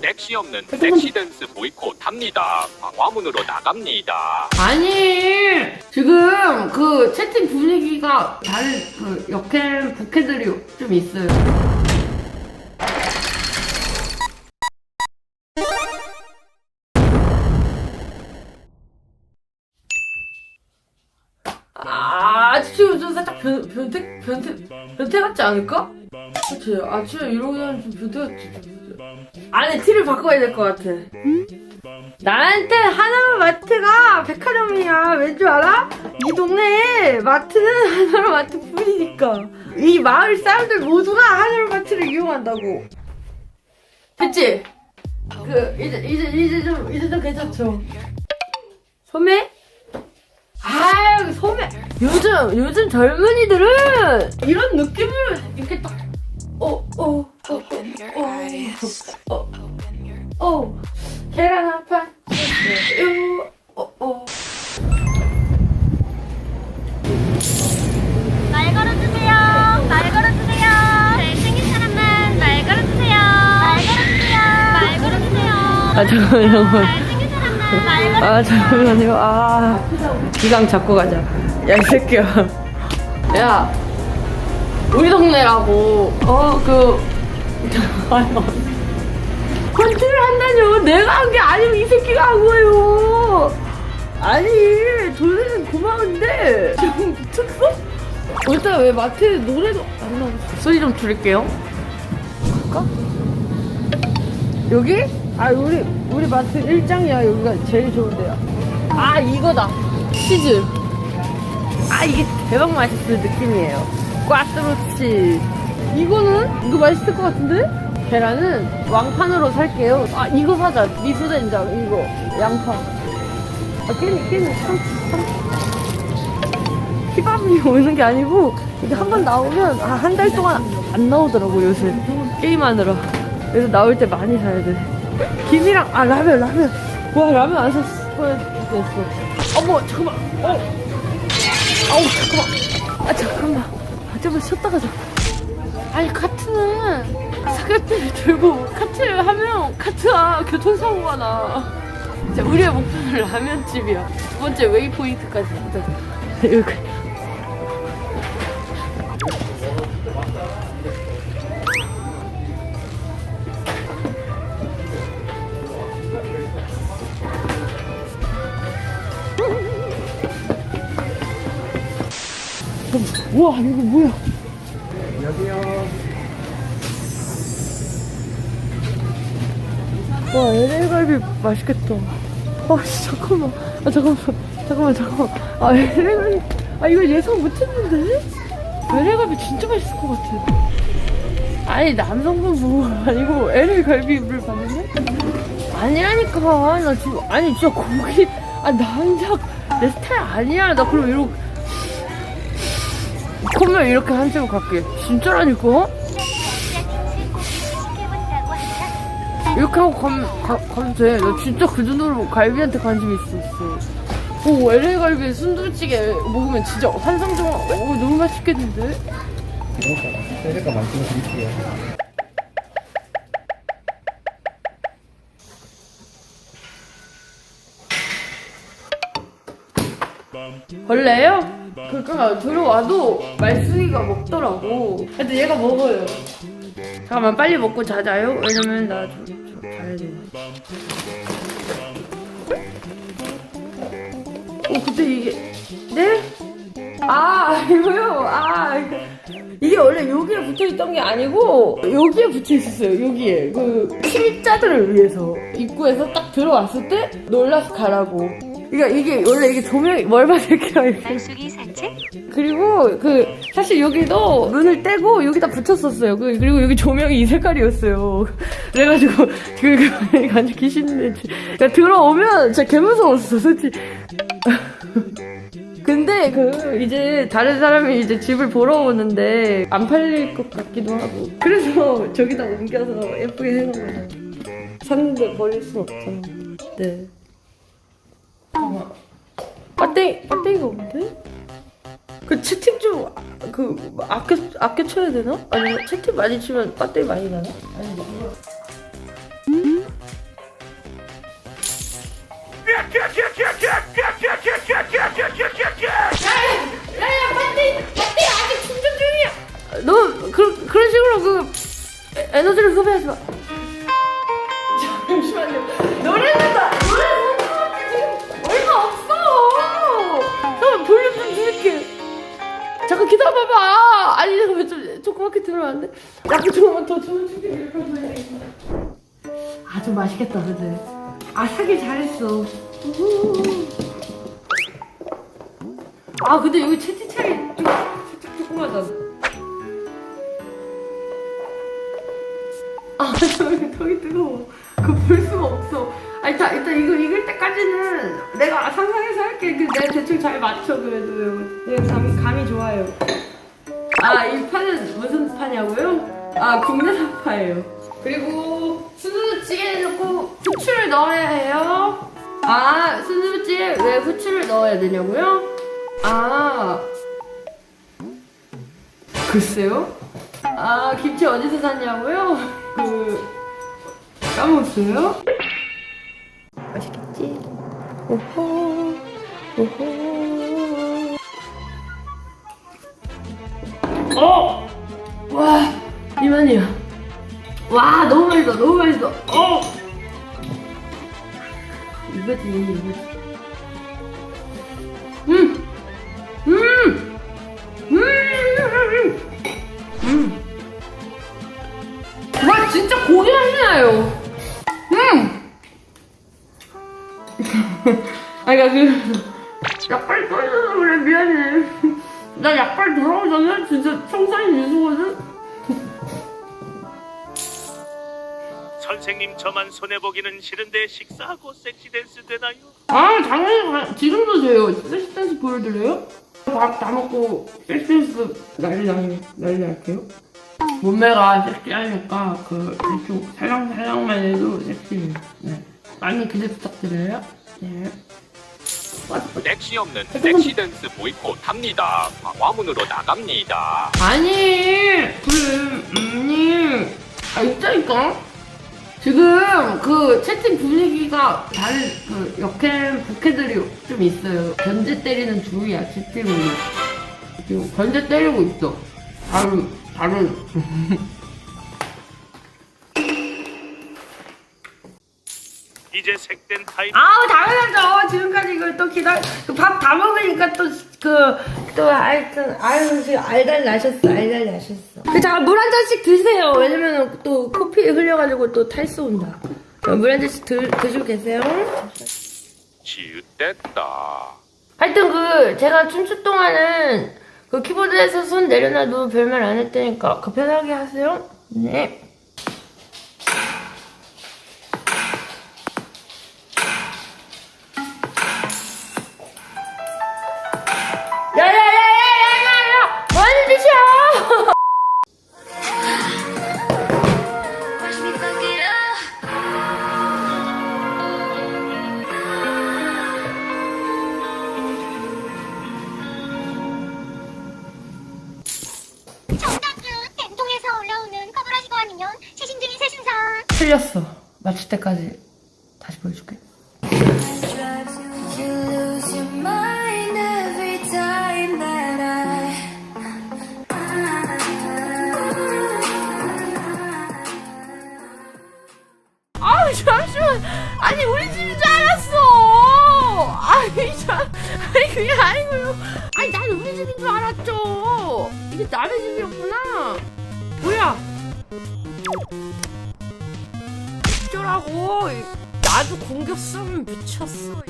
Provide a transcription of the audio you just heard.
섹시 없는 섹시 댄스 보이콧 합니다. 광화문으로 나갑니다. 아니 지금 그 채팅 분위기가 다른 그 역행 부캐들이 좀 있어요. 아, 지금 좀 살짝 변, 변태, 변태, 변태 같지 않을까? 그치? 아, 진짜 이러면 좀 변태 같지. 좀. 아니, 티를 바꿔야 될 것 같아. 나한테 하나로 마트가 백화점이야. 왠 줄 알아? 이 동네에 마트는 하나로 마트 뿐이니까. 이 마을 사람들 모두가 하나로 마트를 이용한다고. 됐지? 그 이제 이제 이제 좀 이제 좀 괜찮죠? 소매? 아유 소매. 요즘 요즘 젊은이들은 이런 느낌으로 이렇게 딱 어, 어, 어, 어, 어, 계란 한 판, 요, 어, 어. 말 걸어주세요. 말 걸어주세요. 잘생긴 사람만 말 걸어주세요. 말 걸어주세요. 말 걸어주세요. 아 잠깐만 잠깐만. 잘생긴 사람만 말 걸어주세요. 아 잠깐만요. 아 기강 잡고 가자. 야 이 새끼야. 야 우리 동네라고. 어그 컨트를 한다뇨. 내가 한 게 아니고 이 새끼가 한 거예요. 아니 돈은 고마운데 지금 미쳤어? 일단 왜 마트에 노래도 안 나오고 소리 좀 줄일게요. 갈까? 여기? 아 우리 우리 마트 1장이야 여기가 제일 좋은데요 아 이거다 치즈 아 이게 대박 맛있을 느낌이에요 꽈뚜루치 이거는 이거 맛있을 것 같은데? 계란은 왕판으로 살게요. 아 이거 사자. 미소된장 이거. 양파. 아 깻잎 깻잎 참치 참치 힙합이 오는 게 아니고 이게 한 번 나오면 아, 한 달 동안 안 나오더라고 요새. 게임하느라. 그래서 나올 때 많이 사야 돼. 김이랑 아 라면 라면. 와 라면 안 샀어 됐어. 어머 잠깐만. 어. 아우 잠깐만. 아 잠깐만. 아 좀만 쉬었다 가자 아니 카트는 사각대를 들고 카트를 하면 카트가 교통사고가 나. 자, 우리의 목표는 라면집이야. 두 번째 웨이포인트까지. 우와 이거 뭐야 와 LA갈비 맛있겠다. 아 씨, 잠깐만. 아 잠깐만. 잠깐만 잠깐만. 아 LA갈비. 아 이거 예상 못했는데? LA갈비 진짜 맛있을 것 같아. 아니 남성분 보고 아니고 LA갈비를 봤는데? 아니라니까. 나 지금 아니 진짜 고기. 아 남자. 내 스타일 아니야. 나 그럼 이러고 컵면 이렇게 한 채로 갈게. 진짜라니까 이렇게 하고 가면, 가, 가면 돼. 나 진짜 그 정도로 갈비한테 관심 있어, 있어. 오, LA 갈비 순두부찌개 먹으면 진짜 환상적으로, 오, 너무 맛있겠는데? 세대가 말씀을 드릴게요. 벌레요? 그러니까 들어와도 말순이가 먹더라고. 근데 얘가 먹어요. 잠깐만 빨리 먹고 자자요. 왜냐면 나 좀, 어 근데 이게 네? 아 이거요. 아. 이게 원래 여기에 붙어 있던 게 아니고 여기에 붙어 있었어요. 여기에 그 침입자들을 위해서 입구에서 딱 들어왔을 때 놀라서 가라고. 그러니까 이게 원래 이게 조명이 멀바색이라 이렇게 단수기 산책? 그리고 그 사실 여기도 문을 떼고 여기다 붙였었어요. 그- 그리고 여기 조명이 이 색깔이었어요. 그래가지고 그, 그 완전 귀신네. 그러니까 들어오면 진짜 개 무서웠어, 솔직히. 근데 그 이제 다른 사람이 이제 집을 보러 오는데 안 팔릴 것 같기도 하고 그래서 저기다 옮겨서 예쁘게 해놓은 거예요. 샀는데 버릴 순 없잖아. 네. 배터리 배터리가 없는데? 그 채팅 좀그 아껴 아껴 쳐야 되나? 아니면 채팅 많이 치면 배터리 많이 나나? 아니. 너 그, 그런 식으로 그 에- 에너지를 소비하지 마. 잠시만요. 노래는 기다려봐봐. 아니 잠깐만 좀 조그맣게 안 돼? 약간 조금만 더 주워줄게. 아좀 맛있겠다 그지? 아 사길 잘했어. 아 근데 여기 채팅창이 좀 살짝 조그마다. 아 저기 저기 뜨거워. 그거 볼 수가 없어. 아 일단 일단 이거 익을 때까지는 내가 상상해서 할게. 그 내가 대충 잘 맞춰 그래도. 네 감이 감이 좋아요. 아 이 판은 무슨 파냐고요? 아 국내산 파예요. 그리고 순두부찌개에 넣고 후추를 넣어야 해요. 아 순두부찌개 왜 후추를 넣어야 되냐고요? 아 글쎄요. 아 김치 어디서 샀냐고요? 그 까먹었어요? 오호 오호 어! 와 이만이야 와 너무 맛있어 너무 맛있어 어! 이거지 이거지 음! 음! 음! 음! 와 진짜 고기 맛이 나요 아니 그 약발 떨려서 그래 미안해 나 약발 전에 진짜 청산이 미소거든 선생님 저만 손해보기는 싫은데 식사하고 섹시 댄스 되나요? 아 당연히 가- 지금도 돼요 섹시 댄스 보여드려요? 밥 다 먹고 섹시 댄스 난리 나요 난리 날게요 몸매가 섹시하니까 그 대충 살랑살랑만 해도 섹시해요 네. 많이 기대 부탁드려요 네 섹시 없는 섹시 댄스 보이콧 합니다. 광화문으로 나갑니다. 아니 그 언니 아 있다니까? 지금 그 채팅 분위기가 다른 그 역캠 부캐들이 좀 있어요. 견제 때리는 중이야 채팅으로. 지금 견제 때리고 있어. 다른 다른 이제 색된 타임 아우 당연하죠. 지금까지 이걸 또 기다 밥 다 먹으니까 또 그 또 하여튼 아유 지금 알달 나셨어 알달 나셨어. 그 잠깐 물 한 잔씩 드세요. 왜냐면 또 커피 흘려가지고 또 탈수 온다. 물 한 잔씩 드, 드시고 계세요. 지읒됐다. 하여튼 그 제가 춤출 동안은 그 키보드에서 손 내려놔도 별말 안 했다니까 그 편하게 하세요. 네 틀렸어. 맞출 때까지 다시 보여줄게 아니 우리 집인 줄 알았어. 아니 참 아니 그게 아니고요. 아니 난 우리 집인 줄 알았죠. 이게 남의 집이었구나. 뭐야? 어쩌라고? 나도 공격 쓰면 미쳤어